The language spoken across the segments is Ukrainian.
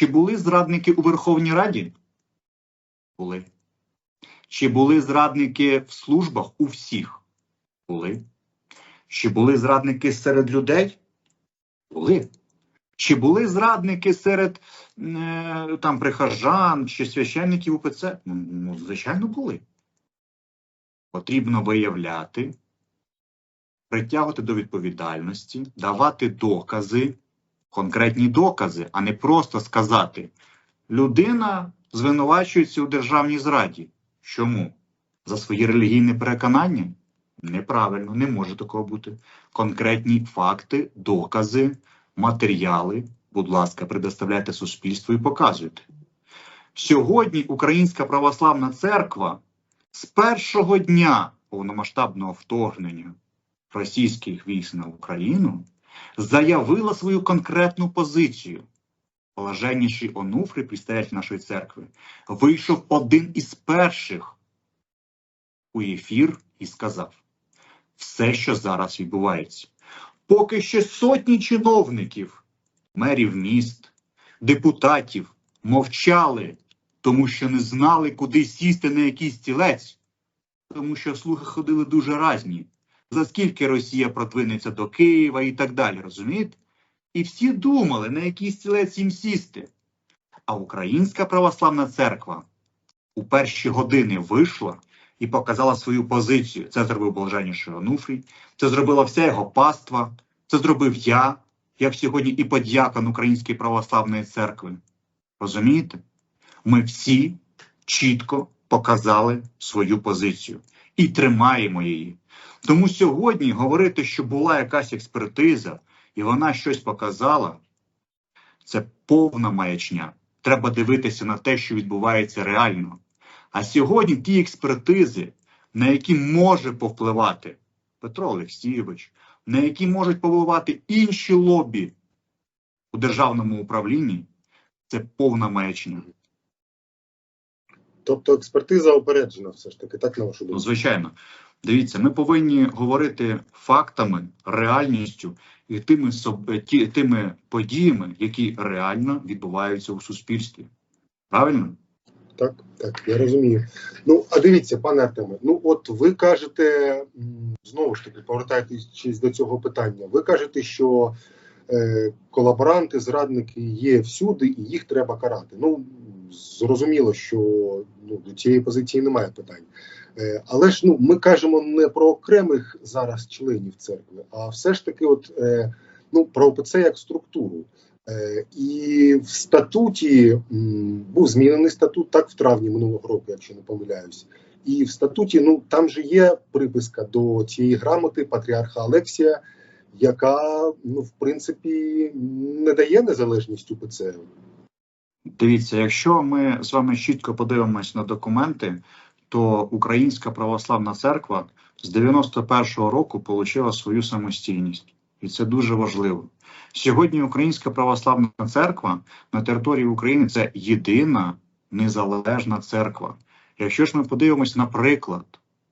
Чи були зрадники у Верховній Раді? Були. Чи були зрадники в службах у всіх? Були. Чи були зрадники серед людей? Були. Чи були зрадники серед е, там прихожан чи священників УПЦ? Ну, ну, звичайно, були. Потрібно виявляти, притягувати до відповідальності, давати докази, конкретні докази, а не просто сказати: людина звинувачується у державній зраді. Чому? За свої релігійні переконання? Неправильно, не може такого бути. Конкретні факти, докази, матеріали, будь ласка, предоставляйте суспільству і показуйте. Сьогодні Українська православна церква з першого дня повномасштабного вторгнення російських військ на Україну заявила свою конкретну позицію. Блаженніший Онуфрій, представитель нашої церкви, вийшов один із перших у ефір і сказав все, що зараз відбувається. Поки ще сотні чиновників, мерів міст, депутатів мовчали, тому що не знали, куди сісти на який стілець, тому що слухи ходили дуже різні. За скільки Росія продвинеться до Києва і так далі, розумієте? І всі думали, на який стілець їм сісти. А Українська православна церква у перші години вийшла і показала свою позицію. Це зробив блаженніший Онуфрій, це зробила вся його паства, це зробив я, як сьогодні і подякон Української православної церкви. Розумієте? Ми всі чітко показали свою позицію і тримаємо її. Тому сьогодні говорити, що була якась експертиза і вона щось показала, це повна маячня. Треба дивитися на те, що відбувається реально. А сьогодні ті експертизи, на які може повпливати Петро Олексійович, на які можуть повпливати інші лобі у державному управлінні, це повна маячня. Тобто експертиза опереджена все ж таки, так на вашу Ну, думку? звичайно, дивіться, ми повинні говорити фактами, реальністю і тими ті, тими подіями, які реально відбуваються у суспільстві. Правильно? Так, так, я розумію. Ну, а дивіться, пане Артеме, ну от ви кажете, знову ж таки, повертаючись до цього питання, ви кажете, що колаборанти, зрадники є всюди, і їх треба карати. Ну, зрозуміло, що ну, до цієї позиції немає питань. Е, але ж ну, ми кажемо не про окремих зараз членів церкви, а все ж таки, от, е, ну, про ОПЦ як структуру. Е, І в статуті був змінений статут так в травні минулого року, якщо не помиляюсь. І в статуті ну там же є приписка до цієї грамоти патріарха Алексія, яка ну в принципі не дає незалежність УПЦ. Дивіться, якщо ми з вами чітко подивимось на документи, то Українська православна церква з 91-го року отримала свою самостійність, і це дуже важливо. Сьогодні Українська православна церква на території України це єдина незалежна церква. Якщо ж ми подивимось, наприклад,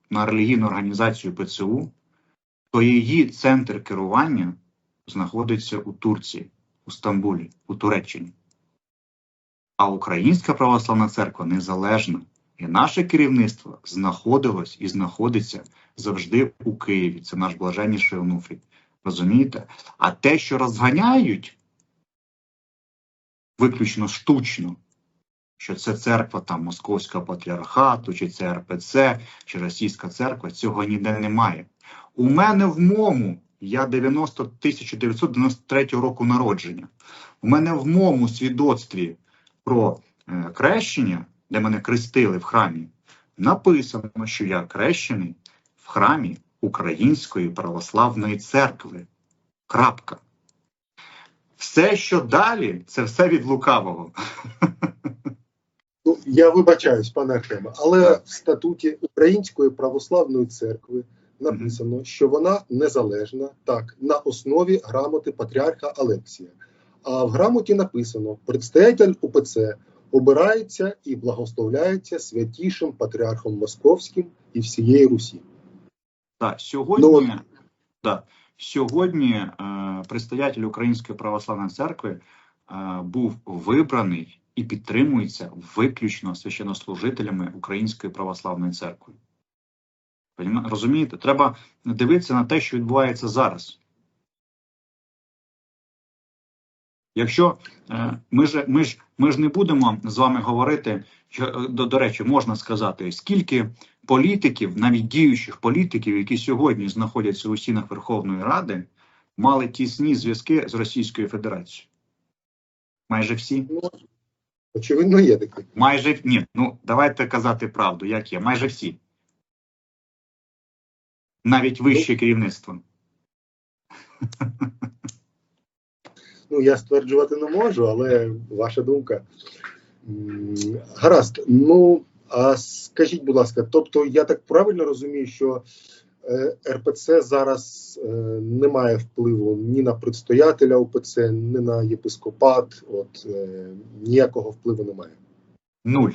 на релігійну організацію ПЦУ, то її центр керування знаходиться у Турції, у Стамбулі, у Туреччині. А Українська православна церква незалежна. І наше керівництво знаходилось і знаходиться завжди у Києві. Це наш блаженніший Онуфрій. Розумієте? А те, що розганяють виключно штучно, що це церква там Московського патріархату, чи це РПЦ, чи Російська церква, цього ніде немає. У мене в мому, я 90 1993 року народження. У мене в моєму свідоцтві про е, крещення, де мене крестили в храмі, написано, що я крещений в храмі Української православної церкви. Крапка. Все, що далі, це все від лукавого. Ну я вибачаюсь, пане Артеме, але в статуті Української православної церкви написано, що вона незалежна так на основі грамоти патріарха Алексія. А в грамоті написано: предстоятель УПЦ обирається і благословляється святішим патріархом Московським і всієї Русі. Так, сьогодні, Ну, да, сьогодні е, предстоятель Української православної церкви е, був вибраний і підтримується виключно священнослужителями Української православної церкви. Розумієте? Треба дивитися на те, що відбувається зараз. Якщо е, ми ж ми ж ми ж не будемо з вами говорити, що е, до, до речі, можна сказати, скільки політиків, навіть діючих політиків, які сьогодні знаходяться у стінах Верховної Ради, мали тісні зв'язки з Російською Федерацією. Майже всі. Очевидно, є такі. Майже ні, ну давайте казати правду, як є. Майже всі. Навіть вище керівництво. Ну, я стверджувати не можу, але ваша думка. Гаразд. Ну, а скажіть, будь ласка, тобто я так правильно розумію, що е, РПЦ зараз е, не має впливу ні на предстоятеля УПЦ, ні на єпископат, от е, ніякого впливу немає. Нуль.